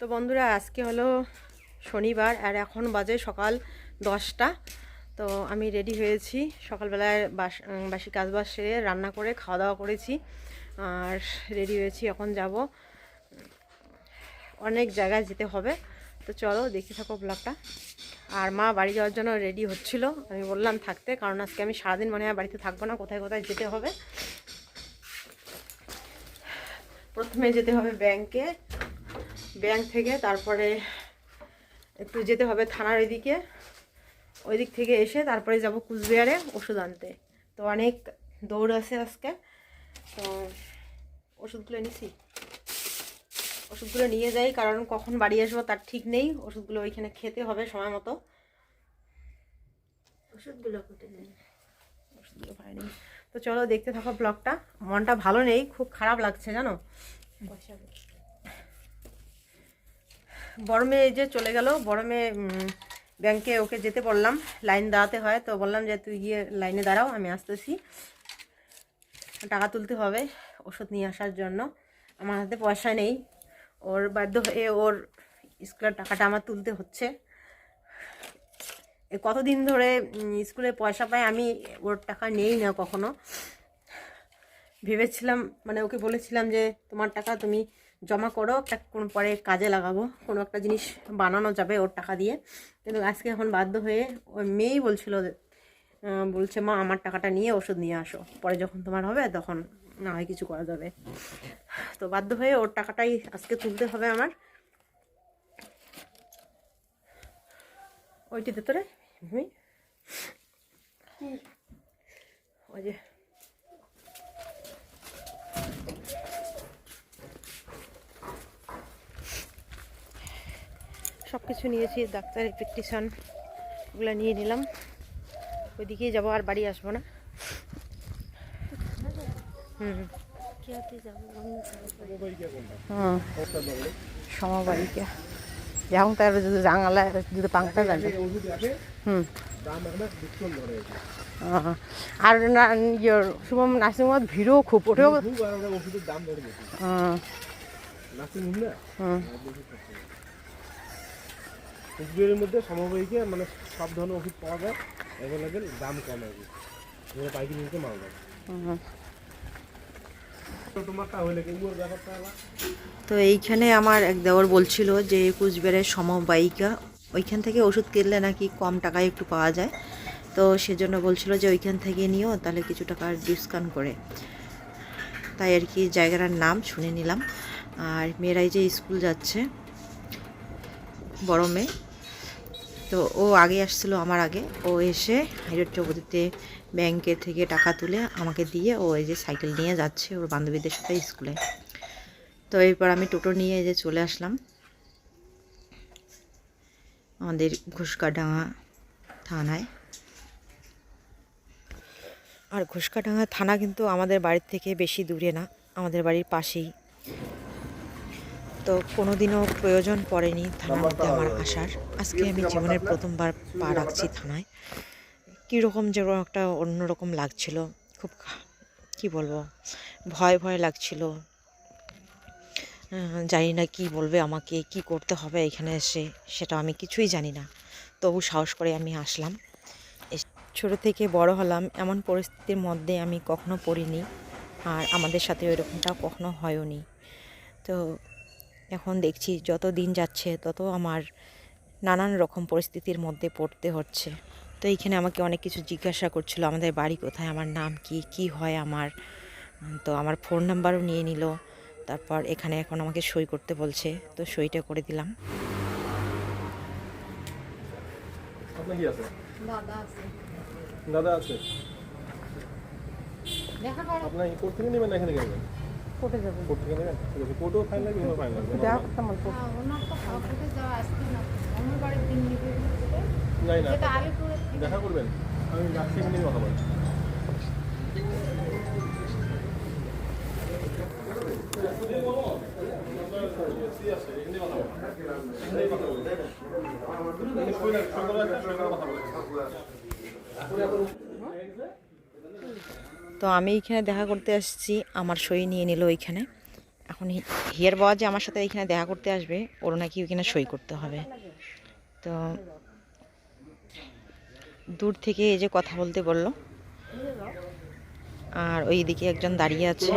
তো বন্ধুরা, আজকে হলো শনিবার আর এখন বাজে সকাল দশটা। তো আমি রেডি হয়েছি। সকালবেলায় বাস বাসি কাজবাজ সেরে রান্না করে খাওয়া দাওয়া করেছি আর রেডি হয়েছি, এখন যাব। অনেক জায়গায় যেতে হবে। তো চলো দেখি থাকো ব্লগটা। আর মা বাড়ি যাওয়ার জন্য রেডি হচ্ছিল। আমি বললাম থাকতে, কারণ আজকে আমি সারাদিন মনে হয় বাড়িতে থাকব না, কোথায় কোথায় যেতে হবে। প্রথমে যেতে হবে ব্যাংকে। ব্যাংক থেকে তারপরে একটু যেতে হবে থানার ওইদিকে। ওই দিক থেকে এসে তারপরে যাব কুচবিহারে ওষুধ আনতে। তো অনেক দৌড় আছে আজকে। তো ওষুধগুলো নিছি। ওষুধগুলো নিয়ে যাই কারণ কখন বাড়ি আসব তার ঠিক নেই। ওষুধগুলো ওইখানে খেতে হবে সময় মতো। ওষুধগুলো ওষুধগুলো পাইনি তো চলো দেখতে থাকো ব্লগটা। মনটা ভালো নেই খুব খারাপ লাগছে জানো? বড় মেয়ে যে চলে গেল। বড় মেয়ে ব্যাংকে ওকে যেতে বললাম। লাইন দাঁড়াতে হয় তো বললাম যে, তুই গিয়ে লাইনে দাঁড়াও, আমি আসতেছি। টাকা তুলতে হবে ওষুধ নিয়ে আসার জন্য। আমার হাতে পয়সা নেই। ওর বাধ্য হয়ে ওর স্কুলের টাকাটা আমার তুলতে হচ্ছে। কতদিন ধরে স্কুলে পয়সা পাই আমি ওর টাকা নেই না কখনো। ভেবেছিলাম মানে ওকে বলেছিলাম যে, তোমার টাকা তুমি জমা করো, একটা কোনো পরে কাজে লাগাবো, কোনো একটা জিনিস বানানো যাবে ওর টাকা দিয়ে। কিন্তু আজকে এখন বাধ্য হয়ে ওই মেয়েই বলছিল বলছে, মা, আমার টাকাটা নিয়ে ওষুধ নিয়ে আসো। পরে যখন তোমার হবে, তখন না হয় কিছু করা যাবে। তো বাধ্য হয়ে ওর টাকাটাই আজকে তুলতে হবে আমার। ওইটিতে তোরে ওই যে সব কিছু নিয়েছি ডাক্তারের প্রেকটিশন ওগুলো নিয়ে নিলাম। ওইদিকেই যাব আর বাড়ি আসব না। হুম। সমবায়িকা। যেমন তার যদি জাঙালা যদি পাংটা যাবে। হুম। আর না ইয়ে শুভম নার্সিংহোমত ভিড়ও খুব ওঠেও নার্সিং হোম। কুচবিহারের মধ্যে সমবায়িকে মানে সব ধরনের ওষুধ পাওয়া যায়। অ্যাভেলেবেল, দাম কম আর কি। যেটা পাইকারি নিতে মাল যায় তো এইখানে আমার এক দেওয়ার বলছিল যে কুচবিহারের সমবায়িকা, ওইখান থেকে ওষুধ কিনলে নাকি কম টাকায় একটু পাওয়া যায়। তো সেজন্য বলছিল যে ওইখান থেকে নিও, তাহলে কিছু টাকার ডিসকাউন্ট করে। তাই আর কি জায়গাটার নাম শুনে নিলাম। আর মেয়েরাই যে স্কুল যাচ্ছে, বড় মেয়ে তো ও আগে আসছিল আমার আগে। ও এসে হাইরোড চৌপতিতে ব্যাংকে থেকে টাকা তুলে আমাকে দিয়ে ও এই যে সাইকেল নিয়ে যাচ্ছে ওর বান্ধবীদের সাথে স্কুলে। তো এরপর আমি টোটো নিয়ে এই যে চলে আসলাম। আমাদের ঘুষকাডাঙ্গা থানায়। আর ঘুষকাডাঙ্গা থানা কিন্তু আমাদের বাড়ির থেকে বেশি দূরে না, আমাদের বাড়ির পাশেই। তো কোনোদিনও প্রয়োজন পড়েনি থানার মধ্যে আমার আসার আজকে আমি জীবনের প্রথমবার পা রাখছি থানায়। কীরকম যেরকম একটা অন্যরকম লাগছিল খুব কি বলব ভয় ভয় লাগছিল। জানি না কি বলবে আমাকে কি করতে হবে এখানে এসে সেটা আমি কিছুই জানি না। তবু সাহস করে আমি আসলাম। ছোট থেকে বড় হলাম এমন পরিস্থিতির মধ্যে আমি কখনো পড়িনি আর আমাদের সাথে ওইরকমটা কখনো হয়ওনি। তো এখন দেখছি যত দিন যাচ্ছে তত আমার নানান রকম পরিস্থিতির মধ্যে পড়তে হচ্ছে। তো এইখানে আমাকে অনেক কিছু জিজ্ঞাসা করছিল আমাদের বাড়ি কোথায়? আমার নাম কি? কি হয় আমার? তো আমার ফোন নাম্বারও নিয়ে নিল। তারপর এখানে এখন আমাকে সই করতে বলছে তো সইটা করে দিলাম। আপনার কি আছে? দাদা আছে। দাদা আছে? দেখা করো। আপনার কোর্ট থেকে নেবেন না এখানে নেবেন? কোটে যাব। কোর্ট থেকে নেবেন? ঠিক আছে কোর্টেও ফাইন লাগবে এখানেও ফাইন লাগবে দেখা করতাম অল্প হ্যাঁ, ওনার তো কাউকে যাওয়া আসতে না। আমার বাড়ির দিন নিবে যাই না। দেখা করবেন। আমি যাচ্ছি এমনি কথা বলছি। তো আমি এইখানে দেখা করতে আসছি। আমার সই নিয়ে নিল ওইখানে। এখন হিয়ার বাবা যে আমার সাথে এখানে দেখা করতে আসবে ওর নাকি ওইখানে সই করতে হবে। তো দূর থেকে এই যে কথা বলতে বলল। আর ওই দিকে একজন দাঁড়িয়ে আছে।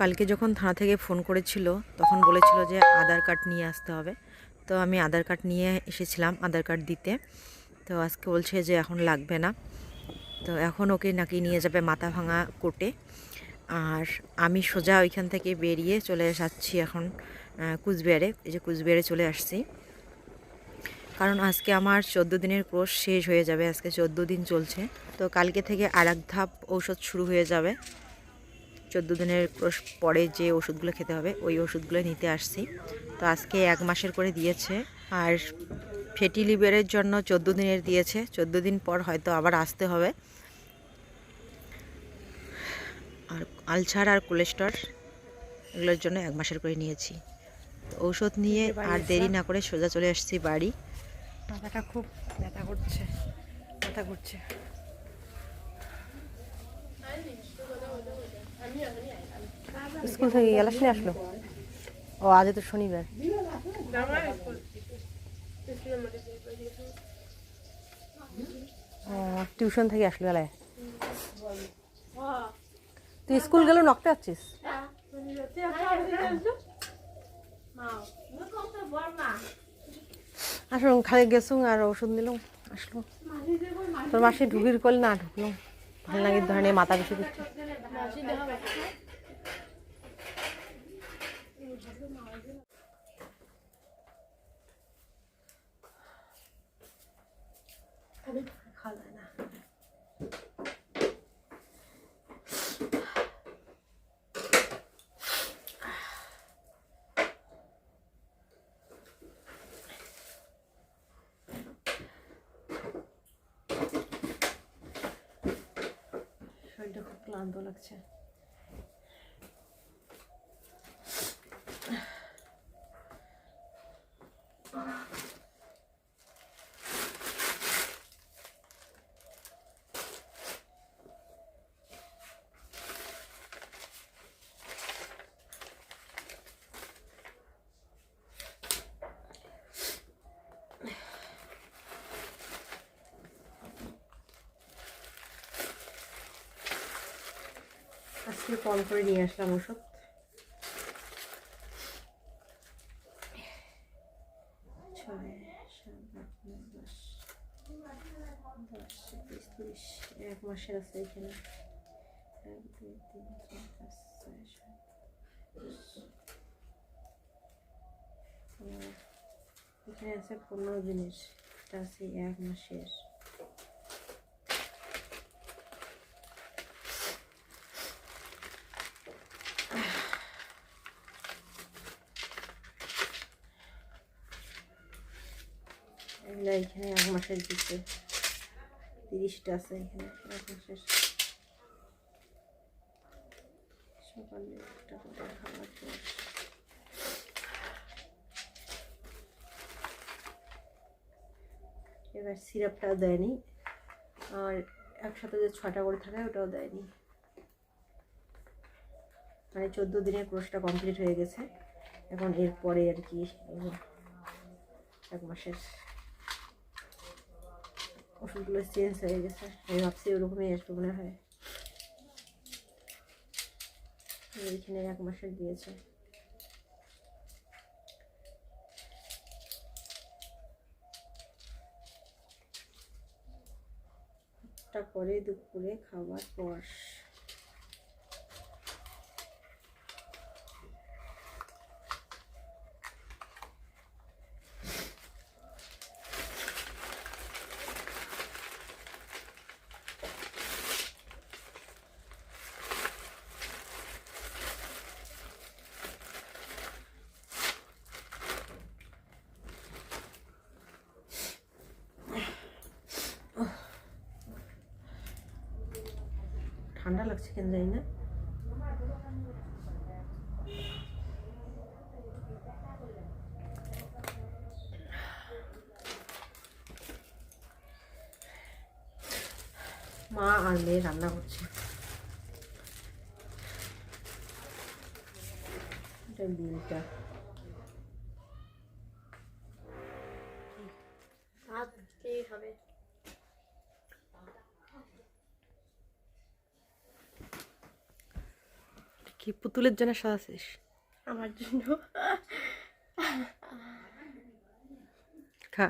কালকে যখন থানা থেকে ফোন করেছিল, তখন বলেছিল যে আধার কার্ড নিয়ে আসতে হবে। তো আমি আধার কার্ড নিয়ে এসেছিলাম আধার কার্ড দিতে। তো আজকে বলছে যে এখন লাগবে না। তো এখন ওকে নাকি নিয়ে যাবে মাথা ভাঙা কোর্টে। আর আমি সোজা ওইখান থেকে বেরিয়ে চলে যাচ্ছি এখন কুচবিহারে। এই যে কুচবিহারে চলে আসছি। কারণ আজকে আমার চোদ্দ দিনের কোর্স শেষ হয়ে যাবে। আজকে চোদ্দ দিন চলছে। তো কালকে থেকে আর ধাপ ঔষধ শুরু হয়ে যাবে। চোদ্দ দিনের পরে যে ওষুধগুলো খেতে হবে ওই ওষুধগুলো নিতে আসছি। তো আজকে এক মাসের করে দিয়েছে। আর ফেটি লিভারের জন্য চোদ্দ দিনের দিয়েছে। চোদ্দ দিন পর হয়তো আবার আসতে হবে। আর আলসার আর কোলেস্টর এগুলোর জন্য এক মাসের করে নিয়েছি। ঔষধ নিয়ে আর দেরি না করে সোজা চলে আসছি বাড়ি। মাথাটা খুব ব্যথা করছে। ব্যথা করছে। স্কুল থেকে গেলাস নিয়ে আসলো। ও আজ তো শনিবার। টিউশন থেকে আসলো বেলায় তুই স্কুল গেলেও নকতে আছিস? আসুন, খালি গেছুন আর ওষুধ নিলাম, আসলো। তোর মাসে ঢুকির কল না ঢুকলাম। ভালো লাগে ধরনের মাথা বেশি দিচ্ছে। খাওয়া যায় না। শরীরটা খুব ক্লান্ত লাগছে। আজকে কম করে নিয়ে আসলাম ওষুধ। এক মাসের আছে এখানে। এক, দুই, তিন, চার, পাঁচ, ছয়, সাত এখানে আছে পনেরো দিনের, এটা আছে এক মাসের। এগুলো এখানে এক মাসের দিচ্ছে তিরিশটা আছে এখানে এক মাসের সকালে একটা করে খাবার এবার সিরাপটাও দেয়নি। আর একসাথে যে ছটা করে থাকে, ওটাও দেয়নি। মানে চোদ্দ দিনের কোর্সটা কমপ্লিট হয়ে গেছে। এখন এরপরে আর কি এক মাসের ওষুধগুলো চেঞ্জ হয়ে গেছে। আমি ভাবছি ওরকমই আসবে মনে হয়। এইখানে এক মাসের দিয়েছে। করে দুপুরে খাওয়ার পর। ঠান্ডা লাগছে কেন জানি না। মা আর মেয়ে রান্না করছে। এটা বিলটা। পুতুলের জন্য সাজাছিস আমার জন্য? খা।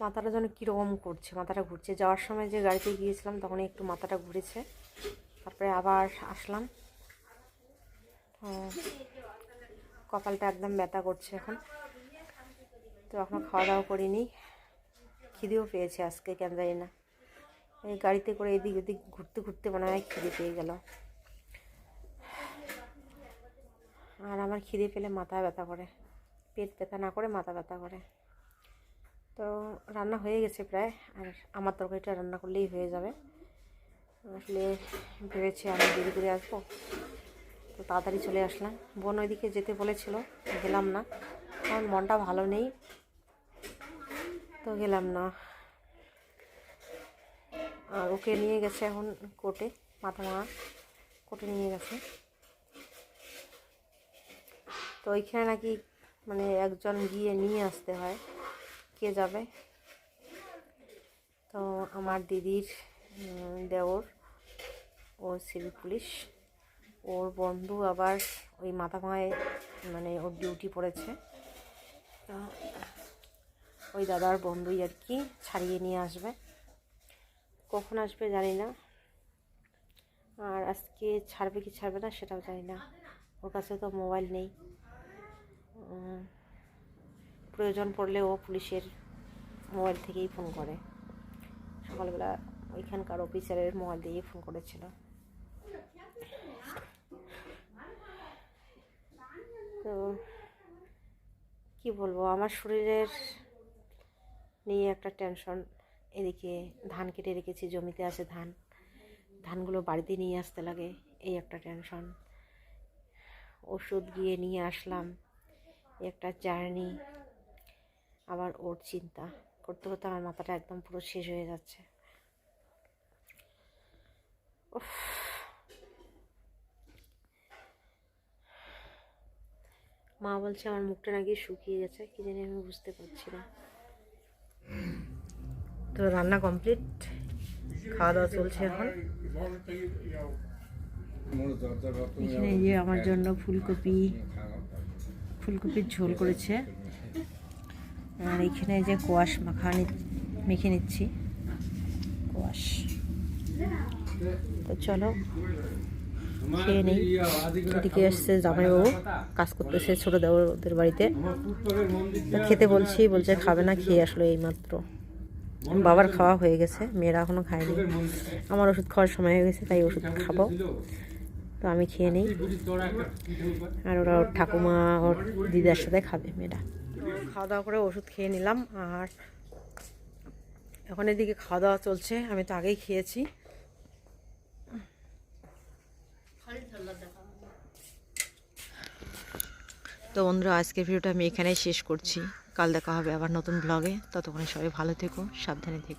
মাথাটা যেন কীরকম করছে মাথাটা ঘুরছে। যাওয়ার সময় যে গাড়িতে গিয়েছিলাম তখন একটু মাথাটা ঘুরেছে। তারপরে আবার আসলাম। কপালটা একদম ব্যথা করছে এখন। তো এখনও খাওয়া দাওয়া করিনি। খিদেও পেয়েছে আজকে কেন জানি না। এই গাড়িতে করে এদিক ওদিক ঘুরতে ঘুরতে মনে হয় খিদে পেয়ে গেল। আর আমার খিদে পেলে মাথা ব্যথা করে। পেট ব্যথা না করে মাথা ব্যথা করে। তো রান্না হয়ে গেছে প্রায়, আর আমার তরকারিটা রান্না করলেই হয়ে যাবে। আসলে ভেবেছি আমি দেরি করে আসব। তো তাড়াতাড়ি চলে আসলাম। বোন ওইদিকে যেতে বলেছিল, গেলাম না। কারণ মনটা ভালো নেই। তো গেলাম না। ওকে নিয়ে গেছে এখন কোর্টে মাথা মা কোর্টে নিয়ে গেছে। তো ওইখানে নাকি মানে একজন গিয়ে নিয়ে আসতে হয়, কে যাবে? তো আমার দিদির দেওর, ও সিভিল পুলিশ ওর বন্ধু আবার ওই মাথা ভাঙায় মানে ওর ডিউটি পড়েছে। ওই দাদার বন্ধুই আর কি ছাড়িয়ে নিয়ে আসবে। কখন আসবে জানি না। আর আজকে ছাড়বে কি ছাড়বে না সেটাও জানি না। ওর কাছে তো মোবাইল নেই। প্রয়োজন পড়লে ও পুলিশের মোবাইল থেকেই ফোন করে। সকালবেলা ওইখানকার অফিসারের মোবাইল দিয়েই ফোন করেছিল। তো কি বলব, আমার শরীরের নিয়ে একটা টেনশন। এদিকে ধান কেটে রেখেছি, জমিতে আছে ধান। ধানগুলো বাড়িতে নিয়ে আসতে লাগে, এই একটা টেনশন। ওষুধ গিয়ে নিয়ে আসলাম একটা জার্নি। আবার ওর চিন্তা, করতে করতে আমার মাথাটা একদম পুরো শেষ হয়ে যাচ্ছে। মা বলছে, আমার মুখটা নাকি শুকিয়ে গেছে, কি জানি আমি বুঝতে পারছি না। তো রান্না কমপ্লিট খাওয়া দাওয়া চলছে এখন। এখানে এই যে আমার জন্য ফুলকপি, ফুলকপির ঝোল করেছে। আর এখানে যে কোয়াশ মাখা মেখে নিচ্ছি। কোয়াশ। তো চলো, খেয়ে নেই। এদিকে এসছে জামাইবাবু, কাজ করতেছে ছোটো দেওয়ার ওদের বাড়িতে খেতে বলছি, বলছে খাবে না, খেয়ে আসলো এইমাত্র। বাবার খাওয়া হয়ে গেছে, মেয়েরা এখনও খায়নি। আমার ওষুধ খাওয়ার সময় হয়ে গেছে, তাই ওষুধ খাব। তো আমি খেয়ে নিই। আর ওরা ওর ঠাকুমা, ওর দিদার সাথে খাবে মেয়েরা। খাওয়া দাওয়া করে ওষুধ খেয়ে নিলাম, আর এখন এদিকে খাওয়া দাওয়া চলছে, আমি তো আগেই খেয়েছি। তো বন্ধুরা, আজকের ভিডিওটা আমি এখানেই শেষ করছি। কাল দেখা হবে আবার নতুন ব্লগে ততক্ষণে সবাই ভালো থেকো সাবধানে থেকো।